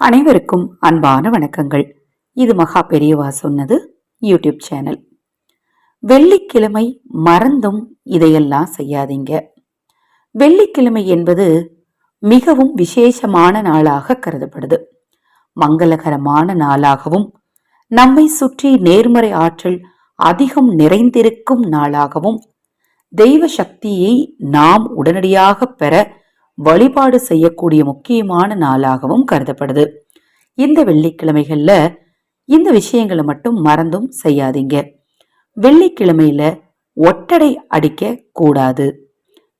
அனைவருக்கும் அன்பான வணக்கங்கள். இது மகா பெரியவா சொன்னது யூடியூப் சேனல். வெள்ளிக்கிழமை மறந்தும் இதையெல்லாம் செய்யாதீங்க. வெள்ளிக்கிழமை என்பது மிகவும் விசேஷமான நாளாக கருதப்படுது. மங்களகரமான நாளாகவும் நம்மை சுற்றி நேர்மறை ஆற்றல் அதிகம் நிறைந்திருக்கும் நாளாகவும் தெய்வ சக்தியை நாம் உடனடியாக பெற வழிபாடு செய்யக்கூடிய முக்கியமான நாளாகவும் கருதப்படுது. இந்த வெள்ளிக்கிழமைகளில் இந்த விஷயங்களை மட்டும் மறந்தும் செய்யாதீங்க. வெள்ளிக்கிழமையில ஒட்டடை அடிக்க கூடாது.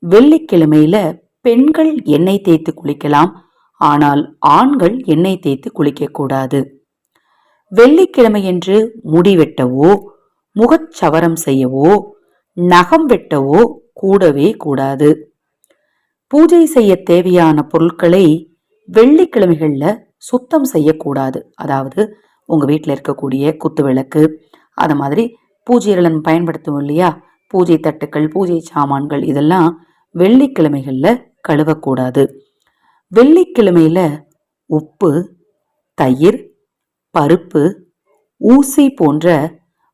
வெள்ளிக்கிழமையில பெண்கள் எண்ணெய் தேய்த்து குளிக்கலாம் ஆனால் ஆண்கள் எண்ணெய் தேய்த்து குளிக்கக்கூடாது வெள்ளிக்கிழமையன்று முடி வெட்டவோ முகச்சவரம் செய்யவோ நகம் வெட்டவோ கூடவே கூடாது. பூஜை செய்ய தேவையான பொருட்களை வெள்ளிக்கிழமைகளில் சுத்தம் செய்யக்கூடாது. அதாவது உங்கள் வீட்டில் இருக்கக்கூடிய குத்து விளக்கு அதை மாதிரி பூஜைகளை பயன்படுத்துவோம் இல்லையா? பூஜை தட்டுக்கள் பூஜை சாமான்கள் இதெல்லாம் வெள்ளிக்கிழமைகளில் கழுவக்கூடாது. வெள்ளிக்கிழமையில் உப்பு தயிர் பருப்பு ஊசி போன்ற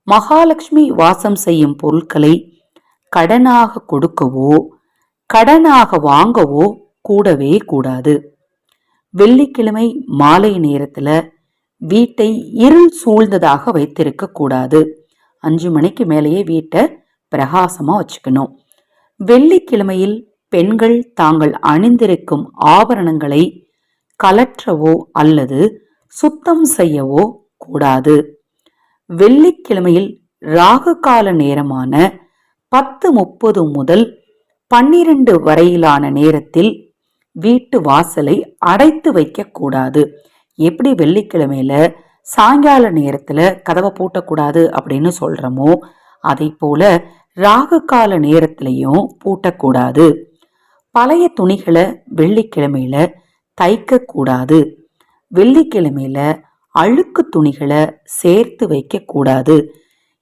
மகாலட்சுமி வாசம் செய்யும் பொருட்களை கடனாக கொடுக்கவோ கடனாக வாங்கவோ கூடவே கூடாது. வெள்ளிக்கிழமை மாலை நேரத்தில் வீட்டை இருள் சூழ்ந்ததாக வைத்திருக்க கூடாது. அஞ்சு மணிக்கு மேலேயே வீட்டை பிரகாசமாக வச்சுக்கணும். வெள்ளிக்கிழமையில் பெண்கள் தாங்கள் அணிந்திருக்கும் ஆபரணங்களை கலற்றவோ அல்லது சுத்தம் செய்யவோ கூடாது. வெள்ளிக்கிழமையில் ராகு கால நேரமான பத்து முப்பது முதல் பன்னிரண்டு வரையிலான நேரத்தில் வீட்டு வாசலை அடைத்து வைக்கக்கூடாது எப்படி வெள்ளிக்கிழமையில சாயங்கால நேரத்துல கதவை பூட்டக்கூடாது அப்படின்னு சொல்றோமோ அதை போல ராகு கால நேரத்திலையும் பூட்டக்கூடாது. பழைய துணிகளை வெள்ளிக்கிழமையில தைக்க கூடாது. வெள்ளிக்கிழமையில அழுக்கு துணிகளை சேர்த்து வைக்க கூடாது.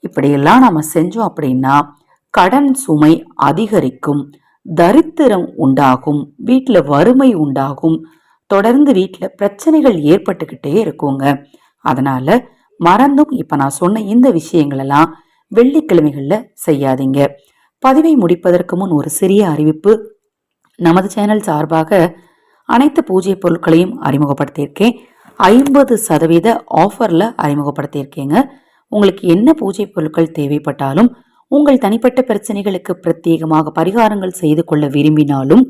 இப்படியெல்லாம் நம்ம செஞ்சோம் அப்படின்னா கடன் சுமை அதிகரிக்கும் தரித்திரம் உண்டாகும் வீட்டில் வறுமை உண்டாகும். தொடர்ந்து வீட்டில் பிரச்சனைகள் ஏற்பட்டுக்கிட்டே இருக்குங்க. அதனால மறந்தும் இப்போ நான் சொன்ன இந்த விஷயங்களெல்லாம் வெள்ளிக்கிழமைகளில் செய்யாதீங்க. பதிவை முடிப்பதற்கு முன் ஒரு சிறிய அறிவிப்பு. நமது சேனல் சார்பாக அனைத்து பூஜை பொருட்களையும் அறிமுகப்படுத்தியிருக்கேன். ஐம்பது சதவீத ஆஃபரில் அறிமுகப்படுத்தியிருக்கேங்க. உங்களுக்கு என்ன பூஜை பொருட்கள் தேவைப்பட்டாலும் உங்கள் தனிப்பட்ட பிரச்சனைகளுக்கு பிரத்யேகமாக பரிகாரங்கள் செய்து கொள்ள விரும்பினாலும்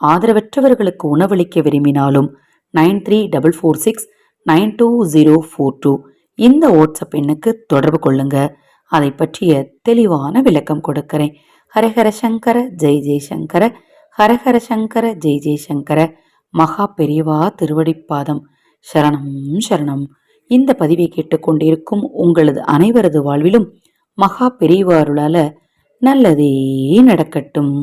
ஆதரவற்றவர்களுக்கு உணவளிக்க விரும்பினாலும் nine three double four six nine two zero four two இந்த வாட்ஸ்அப் எண்ணுக்கு தொடர்பு கொள்ளுங்க. அதை பற்றிய தெளிவான விளக்கம் கொடுக்கிறேன். ஹரஹர சங்கர ஜெய் ஜெய்சங்கர ஹரஹர சங்கர ஜெய் ஜெய்சங்கர மகா பெரியவா திருவடிப்பாதம். சரணம் சரணம். இந்த பதிவை கேட்டுக்கொண்டிருக்கும் உங்களது அனைவரது வாழ்விலும் மகா பெரியவாருளால நல்லதே நடக்கட்டும்.